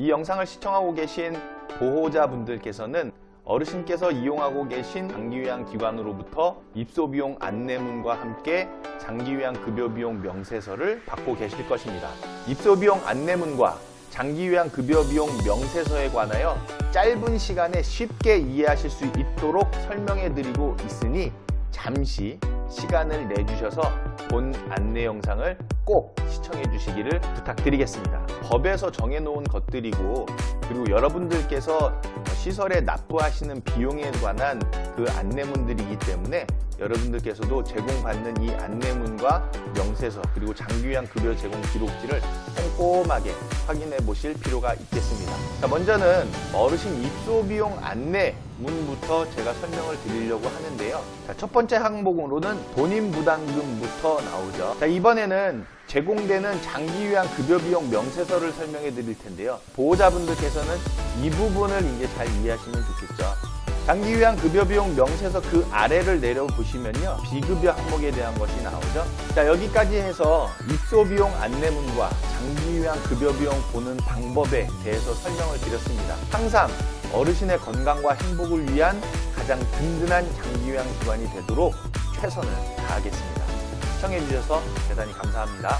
이 영상을 시청하고 계신 보호자분들께서는 어르신께서 이용하고 계신 장기요양 기관으로부터 입소비용 안내문과 함께 장기요양 급여비용 명세서를 받고 계실 것입니다. 입소비용 안내문과 장기요양 급여비용 명세서에 관하여 짧은 시간에 쉽게 이해하실 수 있도록 설명해 드리고 있으니 잠시 시간을 내주셔서 본 안내 영상을 꼭 시청해 주시기를 부탁드리겠습니다. 법에서 정해놓은 것들이고 그리고 여러분들께서 시설에 납부하시는 비용에 관한 그 안내문들이기 때문에 여러분들께서도 제공받는 이 안내문과 명세서 그리고 장기요양 급여 제공 기록지를 꼼꼼하게 확인해 보실 필요가 있겠습니다. 자, 먼저는 어르신 입소 비용 안내 문부터 제가 설명을 드리려고 하는데요. 자, 첫 번째 항목으로는 본인 부담금부터 나오죠. 자, 이번에는 제공되는 장기요양 급여 비용 명세서를 설명해 드릴 텐데요. 보호자분들께서는 이 부분을 이제 잘 이해하시면 좋겠죠. 장기요양 급여 비용 명세서 그 아래를 내려 보시면요. 비급여 항목에 대한 것이 나오죠. 자, 여기까지 해서 입소 비용 안내문과 장기요양 급여 비용 보는 방법에 대해서 설명을 드렸습니다. 항상 어르신의 건강과 행복을 위한 가장 든든한 장기요양 기관이 되도록 최선을 다하겠습니다. 시청해 주셔서 대단히 감사합니다.